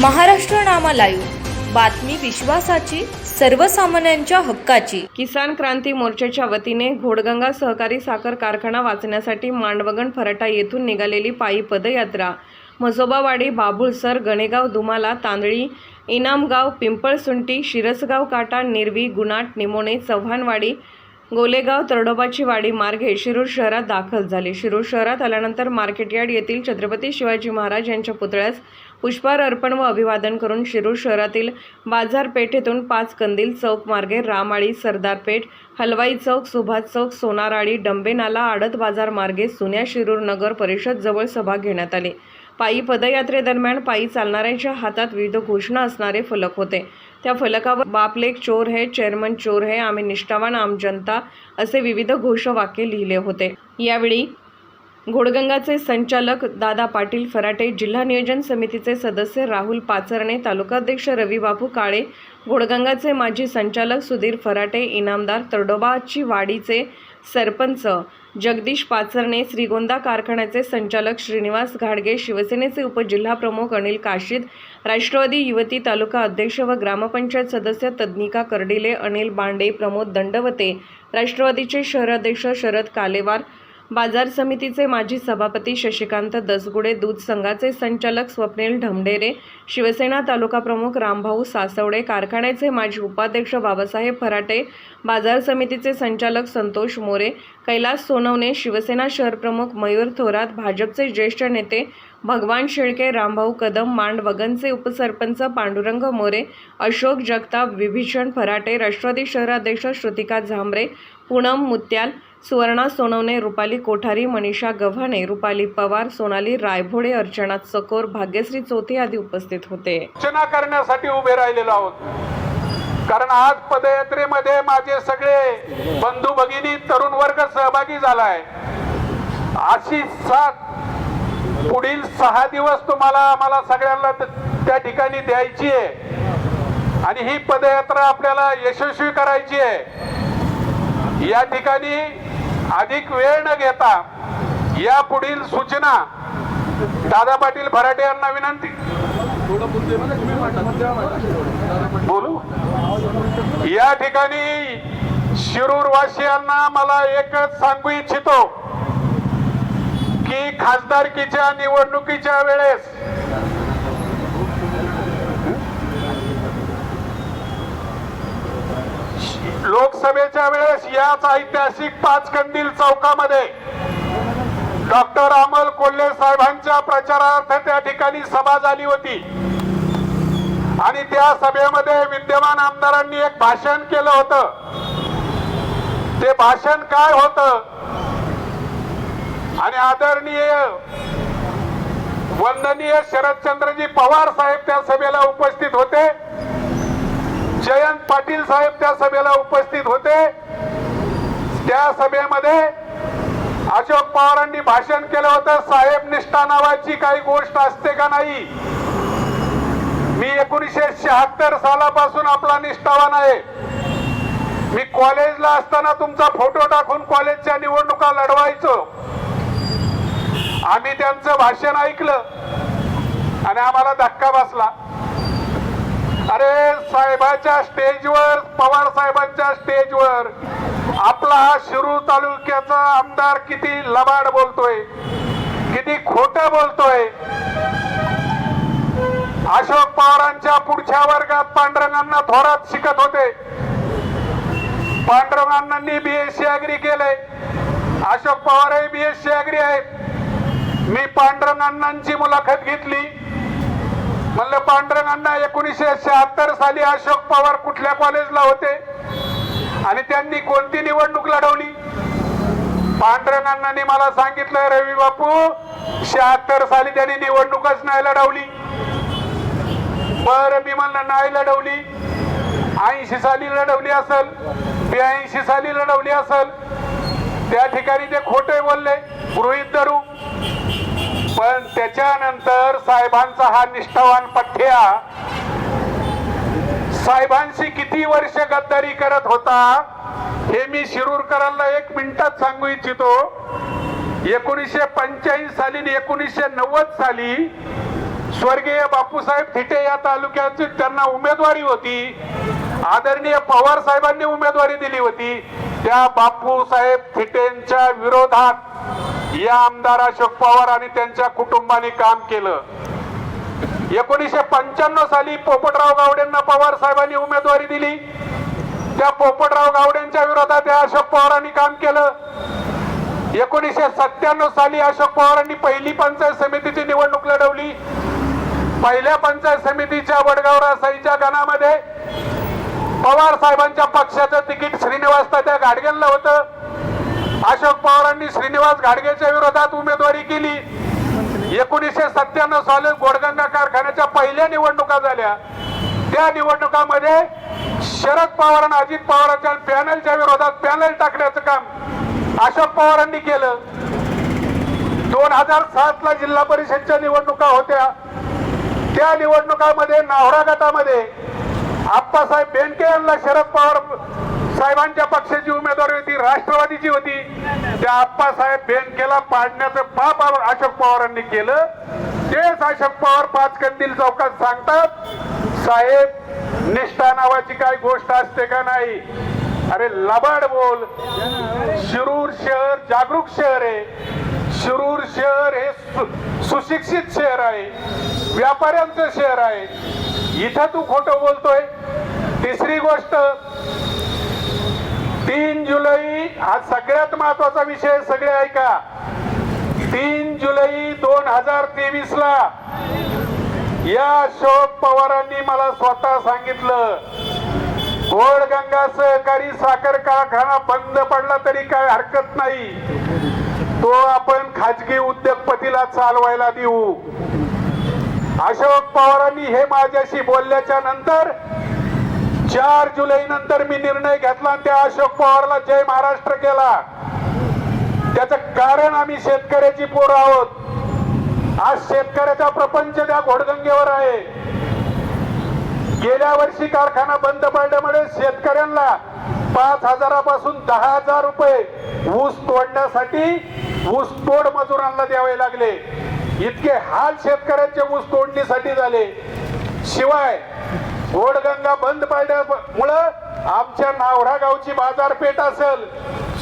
Maharashtra Nama live. बातमी विश्वासाची सर्वसामान्यांच्या हक्काची. किसान क्रांती मोर्चाच्या वतीने घोडगंगा सहकारी साखर कारखाना वाचण्यासाठी मांडवगण फराटा येथून निघालेली पायी पदयात्रा. म्हसोबावाडी बाबुळसर गणेगाव दुमाला तांदळी इनामगाव पिंपळसुंटी शिरसगाव काटा निरवी गुणाट निमोणे चव्हाणवाडी गोलेगाव तरडोबाची वाडी मार्गे शिरूर शहरात दाखल झाले. शिरूर शहरात आल्यानंतर मार्केटयार्ड येथील छत्रपती शिवाजी महाराज यांच्या पुतळ्यास पुष्पहार अर्पण व अभिवादन करून शिरूर शहरातील बाजारपेठेतून पाच कंदील चौक मार्गे रामाळी सरदारपेठ हलवाई चौक सुभाष चौक सोनाराळी डंबेनाला आडत बाजार मार्गे सुन्या शिरूर नगर परिषद जवळ सभा घेण्यात आली. पायी पदयात्रेदरम्यान पायी चालणाऱ्यांच्या हातात विविध घोषणा असणारे फलक होते. त्या फलकावर बापलेख चोर है चेअरमन चोर है आम्ही निष्ठावान आम जनता असे विविध घोषवाक्य लिहिले होते. यावेळी घोडगंगाचे संचालक दादा पाटील फराटे जिल्हा नियोजन समितीचे सदस्य राहुल पाचरणे तालुकाध्यक्ष रविबापू काळे घोडगंगाचे माजी संचालक सुधीर फराटे इनामदार तरडोबाची वाडीचे सरपंच जगदीश पाचरणे श्रीगोंदा कारखान्याचे संचालक श्रीनिवास घाडगे शिवसेनेचे उपजिल्हाप्रमुख अनिल काशीद राष्ट्रवादी युवती तालुका अध्यक्ष व ग्रामपंचायत सदस्य तज्ञिका कर्डिले अनिल बांडे प्रमोद दंडवते राष्ट्रवादीचे शहराध्यक्ष शरद कालेवार बाजार समितीचे माजी सभापती शशिकांत दसगुडे दूध संघाचे संचालक स्वप्नील ढमढेरे शिवसेना तालुका प्रमुख रामभाऊ सासवडे कारखान्याचे माजी उपाध्यक्ष बाबासाहेब फराटे बाजार समितीचे संचालक संतोष मोरे कैलास सोनवणे शिवसेना शहर प्रमुख मयूर थोरात भाजपचे ज्येष्ठ नेते भगवान शेळके रामभाऊ कदम मांड वगनचे उपसरपंच पांडुरंग मोरे अशोक जगताप विभीषण फराटे राष्ट्रवादी शहराध्यक्ष श्रुतिका झांबरे पूनम मुत्याल सुवर्णा सोनवणे रुपाली कोठारी मनीषा गव्हाणे रुपाली पवार सोनाली रायभोडे अर्चना चकोर भाग्यश्री चोथे आदी उपस्थित होते. सूचना करण्यासाठी उभे राहिलेलो आहोत. कारण आज पदयात्रेमध्ये माझे सगळे बंधू भगिनी तरुण वर्ग सहभागी झालाय. अशी साथ पुढील सहा दिवस तुम्हाला आम्हाला सगळ्यांना त्या ठिकाणी द्यायची आहे. आणि ही पदयात्रा आपल्याला यशस्वी करायची आहे. या ठिकाणी अधिक वेळ न घेता या पुढील सूचना दादा पाटील भराटे यांना विनंती. बोलू? या ठिकाणी शिरूर वासियांना मला एकच सांगू इच्छितो की खासदारकीच्या निवडणुकीच्या वेळेस वेळेस ऐतिहासिक पाच कंदील चौकामध्ये डॉक्टर अमल कोल्हे साहेबांच्या प्रचारार्थ त्या ठिकाणी सभा झाली होती. आणि त्या सभेमध्ये विद्यमान आमदारांनी एक भाषण केलं होतं. ते भाषण काय होत? आणि आदरणीय वंदनीय शरदचंद्रजी पवार साहेब त्या सभेला उपस्थित होते. जयंत पाटील साहेब त्या सभेला उपस्थित होते. त्या सभेमध्ये अशोक पवारांनी भाषण केलं होतं साहेब निष्ठा नावाची काही गोष्ट असते का नाही? मी एकोणीसशे शहात्तर सालापासून आपला निष्ठावान आहे. मी कॉलेजला असताना तुमचा फोटो टाकून कॉलेजच्या निवडणुका लढवायचो. आम्ही त्यांचं भाषण ऐकलं आणि आम्हाला धक्का बसला. अरे साहेबाच्या स्टेजवर पवार साहेबांच्या स्टेजवर आपला हा शिरूर तालुक्याचा आमदार किती लबाड बोलतोय किती खोट बोलतोय. अशोक पवारांच्या पुढच्या वर्गात पांडुरंगांना थोरात शिकत होते. पांडुरंगांनी बीएससी अग्री केलंय. अशोक पवारही बीएससी अग्री आहेत. मी पांडुरंगांची मुलाखत घेतली. म्हणलं पांडुरंगांना एकोणीसशे शहात्तर साली अशोक पवार कुठल्या कॉलेजला होते? आणि त्यांनी कोणती निवडणूक लढवली? पांडुरंगांनी मला सांगितलं रवी बापू शहात्तर साली त्यांनी निवडणूकच नाही लढवली. बर मी म्हणलं नाही लढवली. ऐंशी साली लढवली असल ब्याऐंशी साली लढवली असल. त्या ठिकाणी ते खोटे बोलले गृहित धरू. पण त्याच्यानंतर साहेबांचा हा निष्ठावान पठ्या साहेबांशी किती वर्ष गद्दारी करत होता हे मी शिरूरकरांना एक मिनिटात सांगू इच्छितो. एकोणीसशे पंच्याऐंशी साली एकोणीसशे नव्वद साली स्वर्गीय बापूसाहेब थिटे या तालुक्याची त्यांना उमेदवारी होती. आदरणीय पवार साहेबांनी उमेदवारी दिली होती. त्या बापूसाहेब थिटेंच्या विरोधात या आमदार अशोक पवार आणि त्यांच्या कुटुंबाने काम केलं. एकोणीसशे पंच्याण्णव साली पोपटराव गावडेंना पवार साहेबांनी उमेदवारी दिली. त्या पोपटराव गावडेंच्या विरोधात या अशोक पवारांनी काम केलं. एकोणीसशे सत्त्याण्णव साली अशोक पवारांनी पहिली पंचायत समितीची निवडणूक लढवली. पहिल्या पंचायत समितीच्या वडगाव रासाईच्या गणामध्ये पवार साहेबांच्या पक्षाचं तिकीट श्रीनिवास त्या गाडगेंना होतं. अशोक पवारांनी श्रीनिवास गाडगेच्या विरोधात उमेदवारी केली. एकोणीसशे सत्त्याण्णव साली गोडगंगा कारखान्याच्या पहिल्या निवडणुका झाल्या. त्या निवडणुकामध्ये शरद पवार आणि अजित पवारांच्या पॅनलच्या विरोधात पॅनल टाकण्याचं काम अशोक पवारांनी केलं. दोन हजार सात ला जिल्हा परिषदच्या निवडणुका होत्या. त्या निवडणुकामध्ये नावरा गटामध्ये आप्पासाहेब बेनके यांना शरद पवार साहेबांच्या पक्षाची उमेदवारी होती राष्ट्रवादीची होती. त्या आप्पासाहेब बेनकेला पाडण्याचं पाप अशोक पवारांनी केलं. तेच अशोक पवार पाच कंदील चौकात सांगतात साहेब निष्ठा नावाची काय गोष्ट असते का नाही? अरे लबाड बोल. शिरूर शहर जागरूक शहर आहे. शिरूर शहर हे सुशिक्षित शहर आहे. व्यापाऱ्यांचं शहर आहे. इथं तू खोटं बोलतोय. तिसरी गोष्ट तीन जुलै हा सगळ्यात महत्त्वाचा विषय सगळे ऐका. तीन जुलै दोन हजार तेवीस ला या अशोक पवारांनी मला स्वतः सांगितलं गोडगंगा सहकारी साखर कारखाना बंद पडला तरी काय हरकत नाही. तो आपण खाजगी उद्योगपतीला चालवायला देऊ. अशोक पवारांनी हे माझ्याशी बोलल्याच्या नंतर चार जुलै नंतर मी निर्णय घेतला. आणि त्या अशोक पवारला जय महाराष्ट्र केला. त्याच कारण आम्ही शेतकऱ्याची पोर आहोत. आज शेतकऱ्याचा प्रपंच त्या घोडगंगेवर आहे. गेल्या वर्षी कारखाना बंद पडल्यामुळे शेतकऱ्यांना पाच हजारापासून दहा हजार रुपये ऊस तोडण्यासाठी ऊस तोड मजुरांना द्यावे लागले. इतके हाल शेतकऱ्यांचे ऊस तोडणीसाठी झाले. शिवाय गोडगंगा बंद पडल्यामुळं आमच्या नावरा गावची बाजारपेठ असेल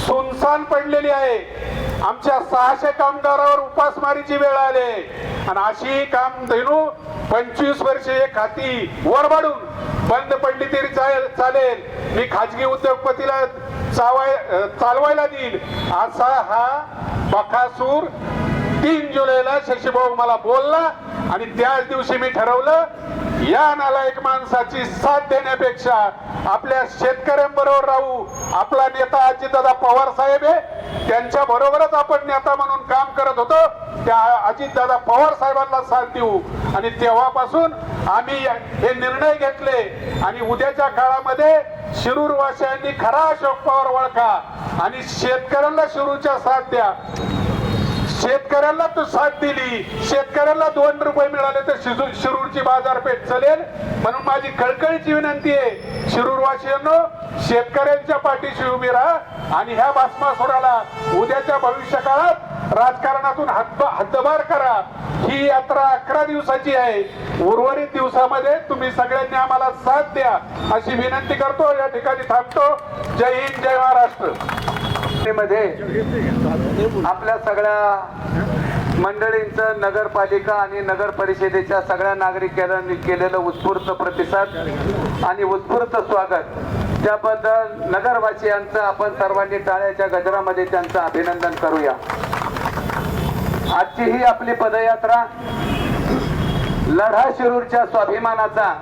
सुनसान पडलेली आहे. आमच्या सहाशे कामगारावर उपासमारीची वेळ आली आणि अशी काम धेनू पंचवीस वर्षे खाती हाती वरबाडून बंद पडली तरी चालेल चालेल. मी खाजगी उद्योगपतीला चावाय चालवायला देईल असा हा बखासूर तीन जुलैला शशीभाऊ मला बोलला आणि त्याच दिवशी मी ठरवलं या नालायक माणसाची साथ देण्यापेक्षा आपल्या शेतकऱ्यांबरोबर राहू. आपला नेता अजितदादा पवार साहेब आहे. त्यांच्या बरोबरच आपण नेता म्हणून काम करत होतो. त्या अजितदादा पवार साहेबांना साथ देऊ. आणि तेव्हापासून आम्ही हे निर्णय घेतले. आणि उद्याच्या काळामध्ये शिरूर वासियांनी खरा अशोक पवार ओळखा. आणि शेतकऱ्यांना शिरूरच्या साथ द्या. शेतकऱ्यांना तू साथ दिली. शेतकऱ्यांना दोन रुपये मिळाले तर शिजू- शिरूरची बाजारपेठ चालेल. म्हणून माझी कळकळीची विनंती आहे. शिरूरवासियांनो शेतकऱ्यांच्या पाठीशी उभी राहा आणि ह्या भस्मासुराला उद्याच्या भविष्य काळात राजकारणातून हद्द हद्दबार करा. ही यात्रा अकरा दिवसाची आहे. उर्वरित दिवसामध्ये तुम्ही सगळ्यांनी आम्हाला साथ द्या अशी विनंती करतो. या ठिकाणी थांबतो. जय हिंद जय महाराष्ट्र. मध्ये आपल्या सगळ्या मंडळींचं नगरपालिका आणि नगर परिषदेच्या सगळ्या नागरिकांनी केलेलं उत्स्फूर्त प्रतिसाद आणि उत्स्फूर्त स्वागत. त्याबद्दल नगरवासियांचं आपण सर्वांनी टाळ्याच्या गजरामध्ये त्यांचं अभिनंदन करूया. आजची ही आपली पदयात्रा लढा शिरूरच्या स्वाभिमानाचा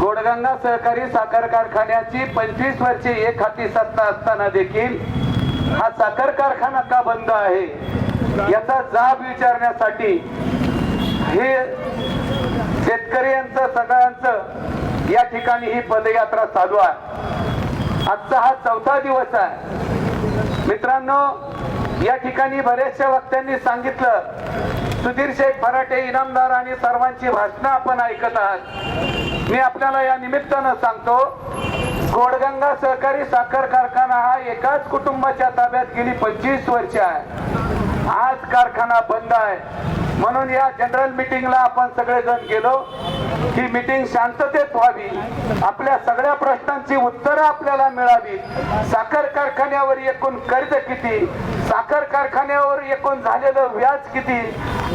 गोडगंगा सहकारी साखर कारखान्याची पंचवीस वर्षे एक हाती सत्ता असताना देखील हा साखर कारखाना का बंद आहे? याचा जाब विचारण्यासाठी हे शेतकऱ्यांचं सगळ्यांचं या ठिकाणी ही पदयात्रा चालू आहे. आजचा हा चौथा दिवस आहे. मित्रांनो या ठिकाणी बऱ्याचशा वक्त्यांनी सांगितलं सुधीर शेख फराटे इनामदार आणि सर्वांची भाषणं आपण ऐकत आहात. मी आपल्याला या निमित्तानं सांगतो गोडगंगा सहकारी साखर कारखाना हा एकाच कुटुंबाच्या ताब्यात गेली पंचवीस वर्ष आहे. आज कारखाना बंद आहे. म्हणून या जनरल मिटिंगला आपण सगळेजण गेलो. ही मिटिंग शांततेत व्हावी. आपल्या सगळ्या प्रश्नांची उत्तरं आपल्याला मिळावी. साखर कारखान्यावर एकूण कर्ज किती? साखर कारखान्यावर एकूण झालेलं व्याज किती?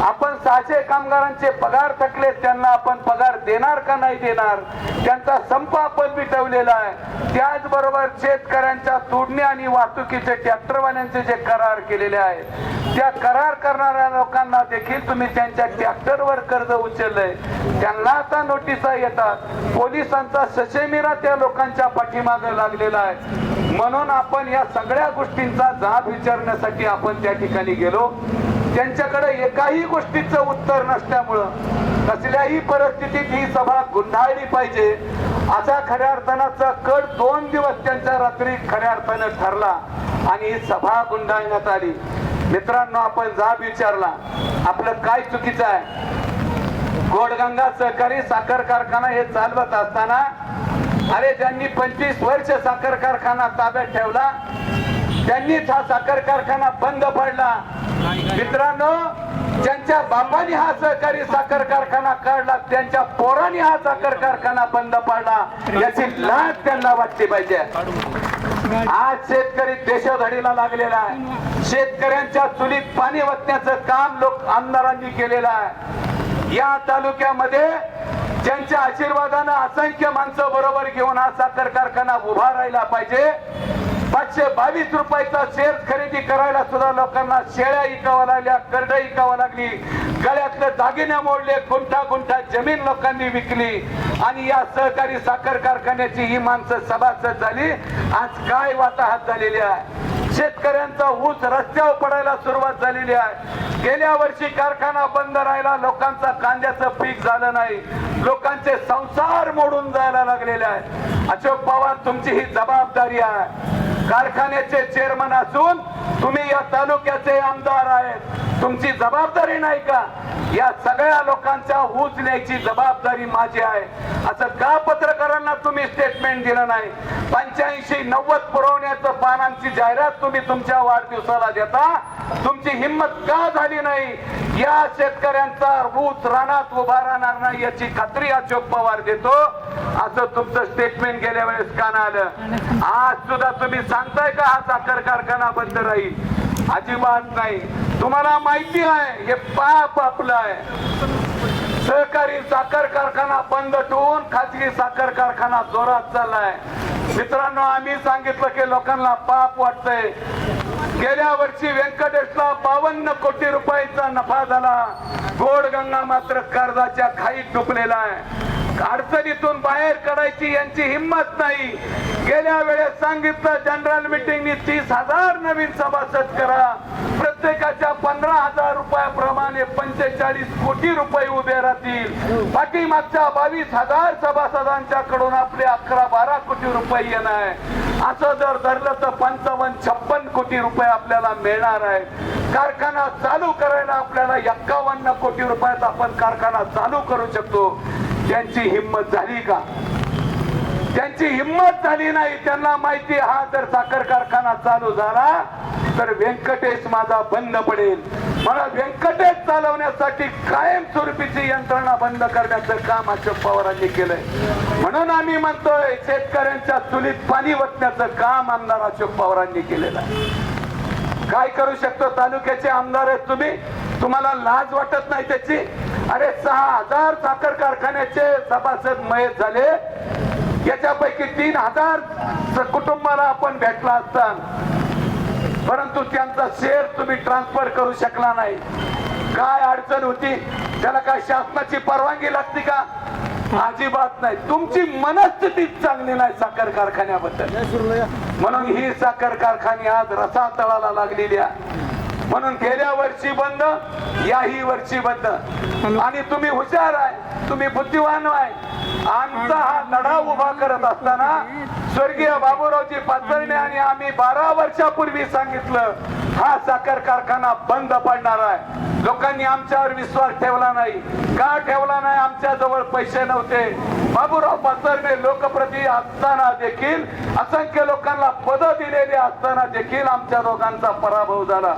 आपण सहाशे कामगारांचे पगार थकले त्यांना आपण पगार देणार का नाही देणार? त्यांचा संप आपण मिटवलेला आहे. त्याचबरोबर शेतकऱ्यांच्या तोडणी आणि वाहतुकीचे ट्रॅक्टरवाल्यांचे जे करार केलेले आहेत त्या करार करणाऱ्या लोकांना देखील तुम्ही त्यांच्या ट्रॅक्टरवर कर्ज उचललंय. त्यांना आता नोटिसा येतात. पोलिसांचा ससेमिरा त्या लोकांच्या पाठीमागे लागलेला आहे. म्हणून आपण या सगळ्या गोष्टींचा जाब विचारण्यासाठी आपण त्या ठिकाणी गेलो. त्यांच्याकडे एकाही गोष्टीचं उत्तर नसल्यामुळं कसल्याही परिस्थितीत ही सभा गुंडाळली पाहिजे. असा खऱ्या अर्थानाचा कट दोन दिवस त्यांच्या रात्री खऱ्या अर्थानं ठरला आणि ही सभा गुंडाळण्यात आली. मित्रांनो आपण जाब विचारला. आपलं काय चुकीचं आहे? गोडगंगा सहकारी साखर कारखाना हे चालवत असताना अरे ज्यांनी पंचवीस वर्ष साखर कारखाना ताब्यात ठेवला त्यांनीच हा साखर कारखाना बंद पडला. मित्रांनो ज्यांच्या बापाने हा सहकारी साखर कारखाना काढला त्यांच्या पोराने हा साखर कारखाना बंद पाडला. याची लाज त्यांना वाटली पाहिजे. आज शेतकरी देशोधडीला लागलेला आहे. शेतकऱ्यांच्या चुलीत पाणी वतण्याचं काम लोक आमदारांनी केलेलं आहे. या तालुक्यामध्ये ज्यांच्या आशीर्वादानं असंख्य माणसं बरोबर घेऊन हा साखर कारखाना उभा राहिला पाहिजे. पाचशे बावीस रुपयाचा शेअर खरेदी करायला सुद्धा लोकांना शेळ्या इकावं लागल्या करड इकावं लागली. गळ्यातले दागिने मोडले गुंठा गुंठा जमीन लोकांनी विकली. आणि या सहकारी साखर कारखान्याची ही माणसं सभासद झाली. आज काय वाताहत झालेली आहे? शेतकऱ्यांचा ऊस रस्त्यावर पडायला सुरुवात झालेली आहे. गेल्या वर्षी कारखाना बंद राहिला लोकांचा कांद्याचं पीक झालं नाही. लोकांचे संसार मोडून जायला लागलेले आहेत अशोक पवार तुमची ही जबाबदारी आहे. कारखान्याचे चेअरमन असून तुम्ही या तालुक्याचे आमदार आहेत. तुमची जबाबदारी नाही का? या सगळ्या लोकांच्या उचण्याची जबाबदारी माझी आहे. असं का पत्रकारांना तुम्ही स्टेटमेंट दिलं नाही? पंच्याऐंशी नव्वद पुरवण्याचं पानांची जाहिरात तुम्ही तुमच्या वाढदिवसाला देता? तुमची हिंमत का झाली नाही? या शेतकऱ्यांचा ऊस रानात उभा राहणार नाही याची खात्री अशोक पवार देतो. असं तुमचं स्टेटमेंट गेल्या वेळेस का आलं. आज सुद्धा तुम्ही सांगताय का हा साखर कारखाना बंद राहील? अजिबात नाही. तुम्हाला माहिती आहे हे पाप आपलं आहे. सहकारी साखर कारखाना बंद ठेवून खाजगी साखर कारखाना जोरात चाललाय. मित्रांनो आम्ही सांगितलं की लोकांना पाप वाटतंय. गेल्या वर्षी व्यंकटेशला बावन्न कोटी रुपयाचा नफा झाला. गोडगंगा मात्र कर्जाच्या खाईत डुबलेला आहे. अडचणीतून बाहेर काढायची यांची हिंमत नाही. गेल्या वेळेस सांगितलं जनरल मिटिंगनी तीस हजार नवीन सभासद करा. प्रत्येकाच्या पंधरा हजार रुपयाप्रमाणे पंचेचाळीस कोटी रुपये उभे राहतील. पाठीमागच्या बावीस हजार सभासदांच्या कडून आपले अकरा बारा कोटी रुपये येणार. असं जर धरलं तर पंचावन्न छप्पन कोटी रुपये आपल्याला मिळणार आहे. कारखाना चालू करायला आपल्याला एक्कावन्न कोटी रुपयात आपण कारखाना चालू करू शकतो. त्यांची हिंमत झाली का? त्यांची हिंमत झाली नाही त्यांना माहिती हा जर साखर कारखाना चालू झाला तर व्यंकटेश माझा बंद पडेल. मला व्यंकटेश चालवण्यासाठी कायमस्वरूपीची यंत्रणा बंद करण्याचं काम अशोक पवारांनी केलंय. म्हणून आम्ही म्हणतोय शेतकऱ्यांच्या चुलीत पाणी वतण्याचं काम आमदार अशोक पवारांनी केलेलं आहे. काय करू शकतो तालुक्याचे आमदार आहेत तुम्ही? तुम्हाला लाज वाटत नाही त्याची? अरे सहा हजार साखर कारखान्याचे सभासद मयत झाले. याच्यापैकी तीन हजार कुटुंबाला आपण भेटला असता. परंतु त्यांचा शेअर तुम्ही ट्रान्सफर करू शकला नाही. काय अडचण होती? त्याला काय शासनाची परवानगी लागते का? अजिबात नाही. तुमची मनस्थिती चांगली नाही साखर कारखान्याबद्दल. म्हणून ही साखर कारखाने आज रसा तळाला लागलेली आहे. म्हणून गेल्या वर्षी बंद याही वर्षी बंद. आणि तुम्ही हुशार आहे तुम्ही बुद्धिवान आहे आमचा हा लढा उभा करत असताना स्वर्गीय बाबूरावजी पाचरणे आणि आम्ही बारा वर्षापूर्वी सांगितलं हा साखर कारखाना बंद पडणार आहे. लोकांनी आमच्यावर विश्वास ठेवला नाही. का ठेवला नाही? आमच्या जवळ पैसे नव्हते. बाबूराव पाचरणे लोकप्रती असताना देखील असंख्य लोकांना पद दिलेली असताना देखील आमच्या दोघांचा पराभव झाला.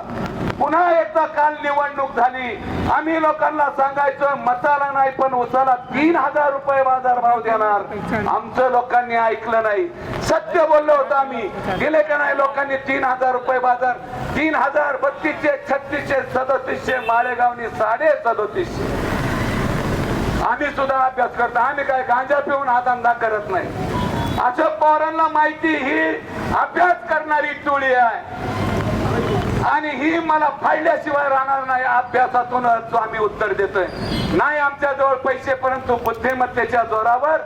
पुन्हा एकदा काल निवडणूक झाली. आम्ही लोकांना सांगायचो मसाला नाही पण उसाला तीन हजार रुपये बाजार भाव देणार. आमचं लोकांनी ऐकलं नाही. सत्य बोललो होतो आम्ही. गेले का नाही लोकांनी तीन हजार रुपये बाजार? तीन हजार बत्तीसशे छत्तीसशे सदोतीसशे माळेगावनी साडे सदोतीसशे. आम्ही सुद्धा अभ्यास करतो. आम्ही काय गांजा पिऊन हा धंदा करत नाही. अशोक पवारांना माहिती ही अभ्यास करणारी टोळी आहे. आणि ही मला फायद्याशिवाय राहणार नाही. अभ्यासातूनच आम्ही उत्तर देतोय. नाही आमच्या जवळ पैसे परंतु बुद्धिमत्तेच्या जोरावर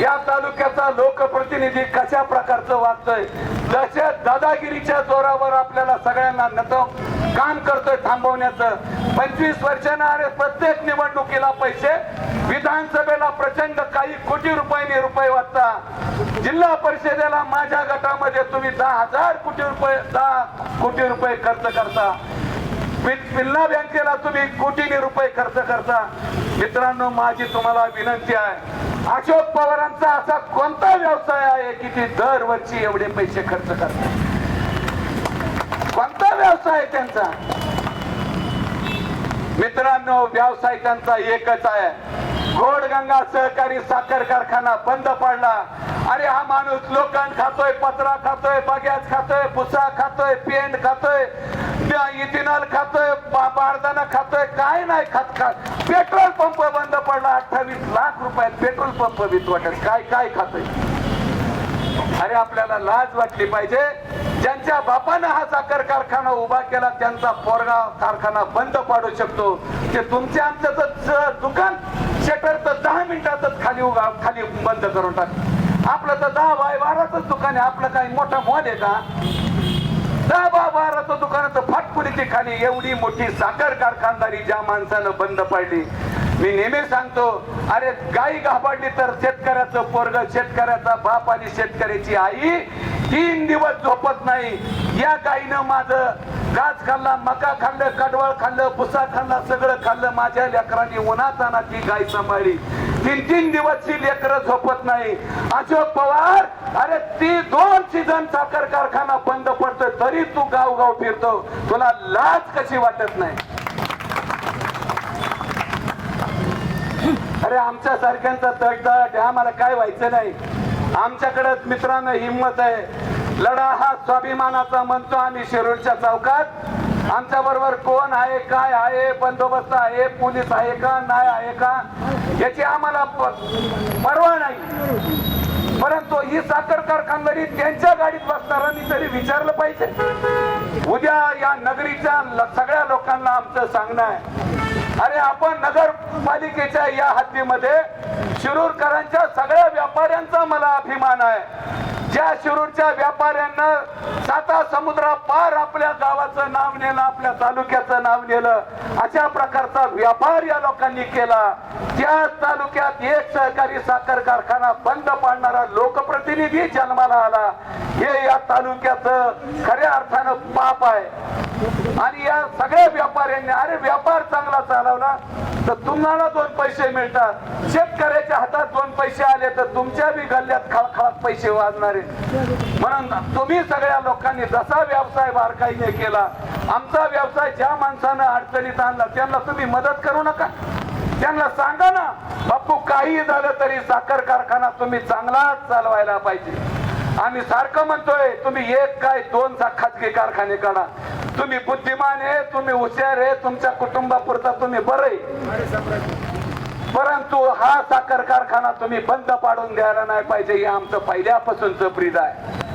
या तालुक्याचा लोकप्रतिनिधी कशा प्रकारचं वागतोय? जशा दादागिरीच्या जोरावर आपल्याला सगळ्यांना नतो काम करतोय थांबवण्याचं. पंचवीस वर्षांना अरे प्रत्येक निवडणुकीला पैसे विधानसभेला प्रचंड काही कोटी रुपयांनी रुपये वाटता जिल्हा परिषदेला माझ्या गटामध्ये तुम्ही दहा हजार कोटी रुपये दहा कोटी रुपये खर्च करता. पिल्ला बँकेला तुम्ही कोटीने रुपये खर्च करता. मित्रांनो माझी तुम्हाला विनंती आहे अशोक पवारांचा असा कोणता व्यवसाय आहे की ते दरवर्षी एवढे पैसे खर्च करतात कोणता व्यवसाय आहे त्यांचा? मित्रांनो व्यवसाय त्यांचा एकच आहे. घोडगंगा सहकारी साखर कारखाना बंद पाडला. अरे हा माणूस लोखंड खातोय पत्रा खातोय बग्याच खातोय भुसा खातोय पेंट खातोय इथिनॉल खातोय बारदाना खातोय काय नाही खात खात. पेट्रोल पंप बंद पडला अठ्ठावीस लाख रुपयात पेट्रोल पंप वाटत काय काय खातोय? अरे आपल्याला लाज वाटली पाहिजे. ज्यांच्या बापानं हा साखर कारखाना उभा केला त्यांचा पोरगा कारखाना बंद पाडू शकतो. ते तुमच्या आमचं दुकान शटर तर दहा मिनिटातच खाली उगा खाली बंद करून टाक. आपलं तर दहा बाय बाराच दुकान आहे. आपलं काही मोठा मॉल आहे का? दहा बा बाराचं दुकानाचं फाटपुरीची खाली एवढी मोठी साखर कारखानदारी ज्या माणसानं बंद पडली. मी नेहमी सांगतो अरे गाई घाबरली तर शेतकऱ्याचं पोरग शेतकऱ्याचा बाप आणि शेतकऱ्याची आई तीन दिवस झोपत नाही. या गाईनं माझं गाज खाल्ला मका खाल्लं कडवळ खाल्लं पुसा खाल्ला सगळं खाल्लं माझ्या लेकरांनी उन्हाताना ती गाय सांभाळली. तीन तीन दिवस ही लेकर झोपत नाही. अशोक पवार अरे ती दोन सीझन साखर कारखाना बंद पडतोय तरी तू गाव गाव फिरतो. तुला लाज कशी वाटत नाही? अरे आमच्या सारख्यांचा तडतड आम्हाला काय व्हायचं नाही. आमच्याकडे मित्रांनो हिंमत आहे. लढा हा स्वाभिमानाचा म्हणतो आम्ही शिरूरच्या चौकात. आमच्या बरोबर कोण आहे काय आहे बंदोबस्त आहे पोलीस आहे का नाही आहे का याची आम्हाला परवा नाही. परंतु ही साखर कारखानदारी त्यांच्या गाडीत बसणाऱ्यांनी तरी विचारलं पाहिजे. उद्या या नगरीच्या सगळ्या लोकांना आमचं सांगणं आहे. अरे आपण नगरपालिकेच्या या हद्दीमध्ये शिरूरकरांच्या सगळ्या व्यापाऱ्यांचा मला अभिमान आहे. ज्या शिरूरच्या व्यापाऱ्यांना साता समुद्रा पार आपल्या गावाचं नाव नेलं आपल्या तालुक्याचं नाव नेलं अशा प्रकारचा व्यापार या लोकांनी केला. त्या तालुक्यात एक सहकारी साखर कारखाना बंद पाडणारा लोकप्रतिनिधी जन्माला आला. हे या तालुक्याचं खऱ्या अर्थानं पाप आहे. आणि या सगळ्या व्यापाऱ्यांनी अरे व्यापार चांगला चालवला तर तुम्हाला दोन पैसे मिळतात. शेतकऱ्याच्या हातात दोन पैसे आले तर तुमच्या बी गल्ल्यात खळखळात पैसे वाजणारे. म्हणून तुम्ही सगळ्या लोकांनी जसा व्यवसाय बारकाईने केला आमचा व्यवसाय ज्या माणसानं अडचणीत आणला त्यांना तुम्ही मदत करू नका. त्यांना सांगा ना बापू काही झालं तरी साखर कारखाना तुम्ही चांगलाच चालवायला पाहिजे. आम्ही सारखं म्हणतोय तुम्ही एक काय दोन सा- खाजगी कारखाने काढा. तुम्ही बुद्धिमान आहे तुम्ही हुशार आहे तुमच्या कुटुंबापुरता तुम्ही बरे परंतु हा साखर कारखाना तुम्ही बंद पाडून द्यायला नाही पाहिजे हे आमचं पहिल्यापासूनच ब्रीद आहे.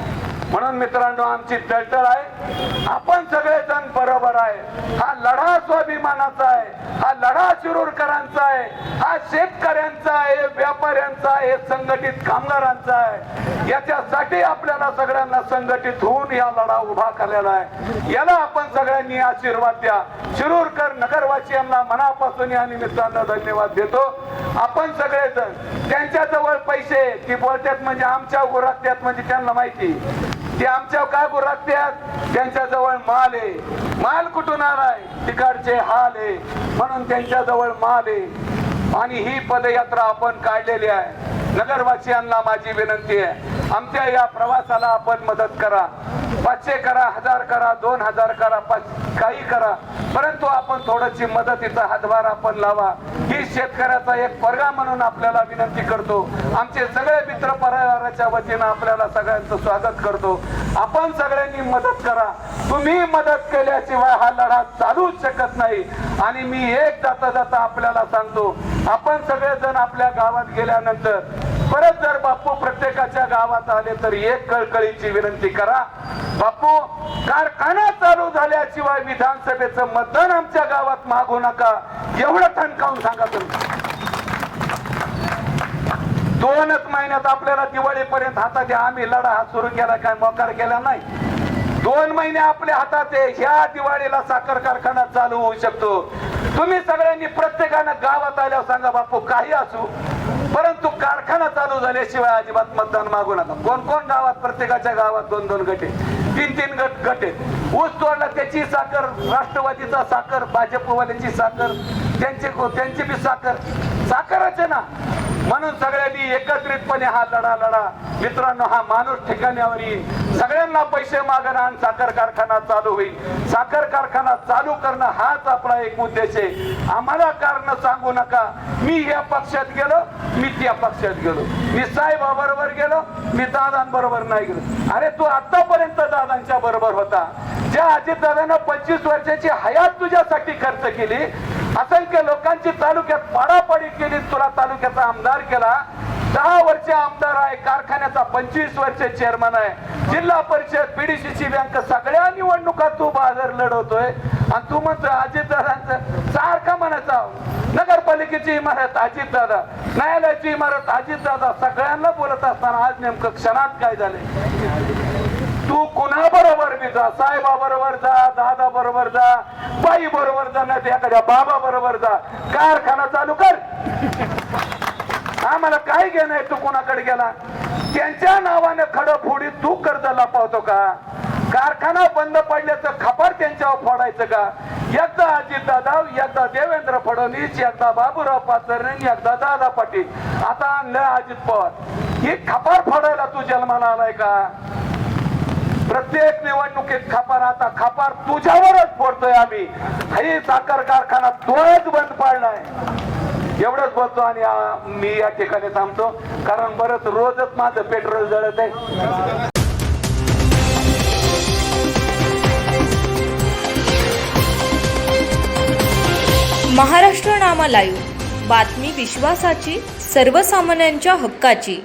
म्हणून मित्रांनो आमची तळतळ आहे. आपण सगळेजण बरोबर आहे. हा लढा स्वाभिमानाचा आहे. हा लढा शिरूरकरांचा आहे. हा शेतकऱ्यांचा आहे व्यापाऱ्यांचा आहे संघटित कामगारांचा आहे. याच्यासाठी आपल्याला सगळ्यांना संघटित होऊन या लढा उभा केलेला आहे. याला आपण सगळ्यांनी आशीर्वाद द्या. शिरूरकर नगरवासियांना मनापासून या निमित्तानं धन्यवाद देतो. आपण सगळेजण त्यांच्या जवळ पैसे ती बोलतात म्हणजे आमच्या गोरात्यात म्हणजे त्यांना माहिती. ते आमच्या काय गुरात्यात त्यांच्या जवळ माल आहे. माल कुठून आलाय? तिकडचे हाल आहे. म्हणून त्यांच्या जवळ माल आहे. आणि ही पदयात्रा आपण काढलेली आहे. नगरवासियांना माझी विनंती आहे आमच्या या प्रवासाला आपण मदत करा. पाचशे करा हजार करा दोन हजार करा पाच काही करा. परंतु आपण थोडीशी मदतीचा हातभार आपण लावा. ही शेतकऱ्याचा एक पर्गा म्हणून आपल्याला विनंती करतो. आमचे सगळे मित्र परिवाराच्या वतीनं आपल्याला सगळ्यांचं स्वागत करतो. आपण सगळ्यांनी मदत करा. तुम्ही मदत केल्याशिवाय हा लढा चालूच शकत नाही. आणि मी एक जाता जाता आपल्याला सांगतो आपण सगळेजण आपल्या गावात गेल्यानंतर परत जर बापू प्रत्येकाच्या गावात आले तर एक कळकळीची विनंती करा. बापू कारखाना चालू झाल्याशिवाय विधानसभेचं मतदान आमच्या गावात मागू नका. एवढं ठणकावून सांगा तुम्ही. दोनच महिन्यात आपल्याला दिवाळीपर्यंत हातात आम्ही लढा हा सुरू केला काय मोकार केला नाही. दोन महिने आपल्या हातात आहे. ह्या दिवाळीला साखर कारखाना चालू होऊ शकतो. तुम्ही सगळ्यांनी प्रत्येकानं गावात आल्यावर सांगा बापू काही असू. परंतु कारखाना चालू झाल्याशिवाय अजिबात मतदान मागू नका. कोण कोण गावात प्रत्येकाच्या गावात दोन दोन गटे तीन तीन गट गटे ऊस तोडला त्याची साखर राष्ट्रवादीचा साखर भाजपवाल्याची साखर त्यांचे त्यांची बी साखर. साखरच आहे ना. म्हणून सगळ्यांनी एकत्रितपणे हा लढा लढा. मित्रांनो हा माणूस ठिकाण्यावर येईल सगळ्यांना पैसे मागणं आणि साखर कारखाना चालू होईल. साखर कारखाना चालू करणं हाच आपला एक उद्देश आहे. आम्हाला कारण सांगू नका. मी या पक्षात गेलो मी त्या पक्षात गेलो. मी साहेबाबरोबर गेलो मी दादांबरोबर नाही गेलो. अरे तू आतापर्यंत दादांच्या बरोबर होता. ज्या अजितदादानं पंचवीस वर्षाची हयात तुझ्यासाठी खर्च केली असंख्य लोकांची तालुक्यात पाडापाडी केली. तुला तालुक्याचा आमदार केला. दहा वर्ष आमदार आहे. कारखान्याचा पंचवीस वर्ष चेअरमन आहे. जिल्हा परिषद पीडीसीची बँक सगळ्या निवडणुका तू बाजार लढवतोय. आणि तू म्हणतो अजितदादांचं सारखा म्हणायचा नगरपालिकेची इमारत अजितदादा. न्यायालयाची इमारत अजितदादा. सगळ्यांना बोलत असताना आज नेमकं क्षणात काय झाले? तू कुणा बरोबर बी जा साहेबा बरोबर जा दादा बरोबर जा बाई बरोबर जा नाही एखाद्या बाबा बरोबर जा. कारखाना चालू कर. आम्हाला काय घेणं आहे तू कोणाकडे गेला? त्यांच्या नावाने खड फोडी तू कर्ज लपवतो का? कारखाना बंद पडल्याचं खपार त्यांच्यावर फोडायचं का? एकदा अजित दादा एकदा देवेंद्र फडणवीस एकदा बाबूराव पाचरणे एकदा दादा पाटील. आता आणलं अजित पवार. ही खपार फोडायला तू जन्माला आलाय का? प्रत्येक निवडणुकीत खापार आता खापार तुझ्यावरच फोडतोय आम्ही. हे साखर कारखाना तोच बंद पाडलाय. एवढंच बोलतो आणि मी या ठिकाणी थांबतो. कारण बरंच रोजच माझं पेट्रोल जळत आहे. महाराष्ट्र नामा लाईव्ह. बातमी विश्वासाची सर्वसामान्यांच्या हक्काची.